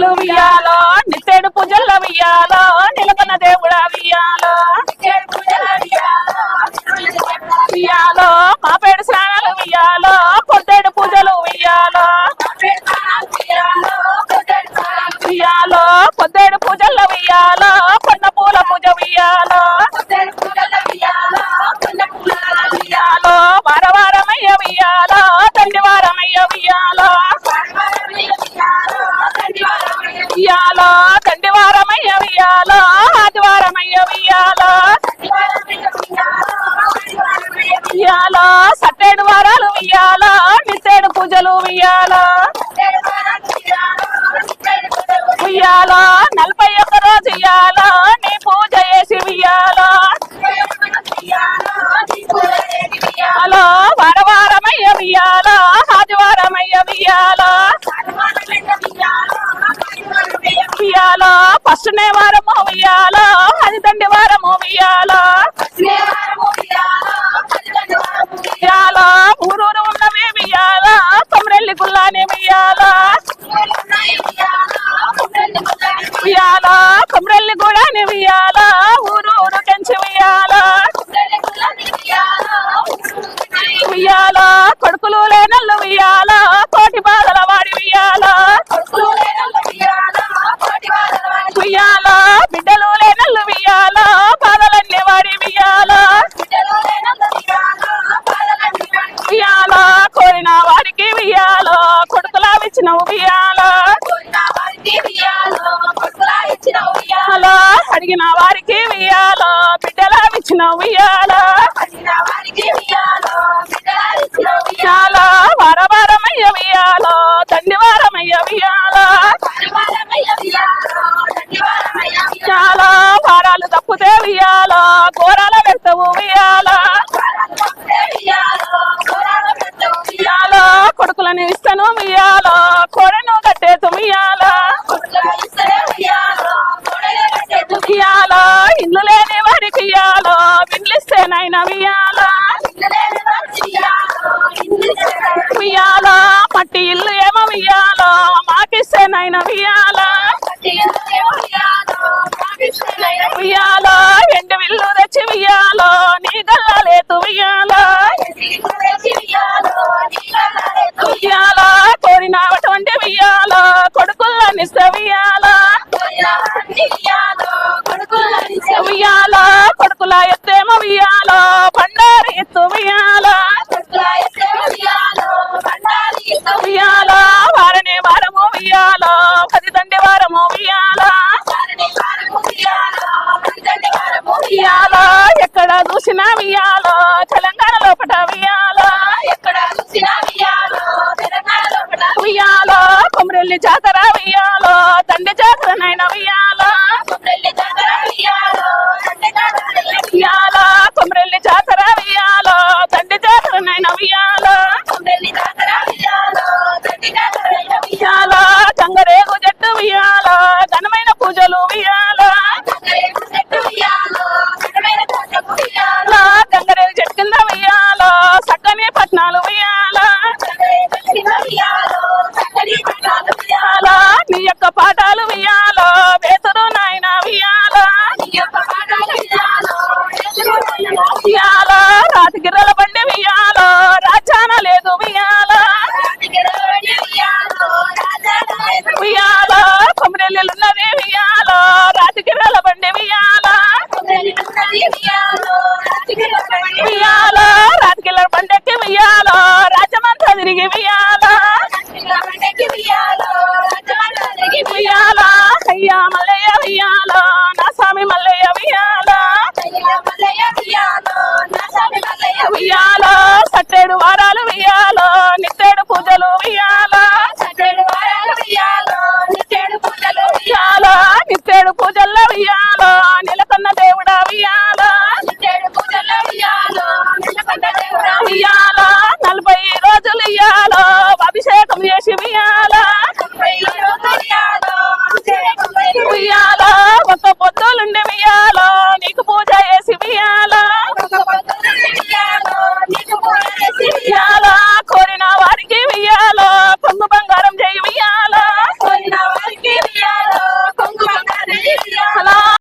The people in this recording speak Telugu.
పూజలు వియ్యాలో నిత్తేడు పూజల్లో వియ్యాలో? నిలకన్న దేవుడ వియ్యాలో? వియ్యాలో? మాపేడు స్నానాలు వియ్యాలో? పొద్దేడు పూజలు వియ్యాలో? వియ్యాలో? పొద్దేడు పూజల్లో వియ్యాలో? కొన్న పూల పూజ వియ్యాలో? వియ్యాలో? వారవారమయ్య ఆదివారమయ్య వియ్యాలో సట్టేడు వారాలు వియ్యాలో నిత్తేడు పూజలు వియ్యాలో వియ్యాలో నలభై ఒక్క రోజు ఇయ్యాలా? నీ పూజ చేసి వియ్యాలో హలో వారవారమయ్య వియ్యాలో ఆదివారమయ్య వియ్యాలో ఇయ్యాలా? ఫస్ట్ నే వారము వియ్యాలో అది దండి వారము వియ్యాలో వియ్యాలో ఊరూరు ఉన్నవి వియ్యాలో కొమరెల్లి గుల్లాని వియ్యాలో వియ్యాలో కొమరెల్లి గూడాని వియ్యాలో ఊరు ఊరు కంచి వియ్యాలో కొడుకులు లేనల్లు వియ్యాలో కోటి బాధల వాడి వియ్యాలో బిడ్డలు లేనల్లు వియాలా పాదలన్నీ వారి వియాలా వియాలా కోరిన వారికి వియ్యాలో కొడుకులా ఇచ్చిన వియాలా అడిగిన వారికి వియ్యాలో బిడ్డలా ఇచ్చిన వియాలా కొడుకులను ఇస్తాను వియ్యాలో కోడను కట్టే తుమియాల వియ్యాలో ఇల్లు లేని వారికి ఇయ్యాలో విండ్లిస్తేనైనా వియ్యాలో వియ్యాలో మట్టి ఇల్లు ఏమో వియ్యాలో మాకిస్తేనైనా వియ్యాలో వియ్యాలో ఎండు విల్లు తెచ్చి వియ్యాలో నీ గల్లాలేతు వియ్యాలో వియ్యాలో కోరినటువంటి వియ్యాలో? కొడుకులనిస్తే వియ్యాలో వియ్యాలో కొమరెల్లి జాతర పండక్కి మల్లయ్య మల్లయ్య వారాలు వేయాలా నిట్టేడు పూజలు వేయాలా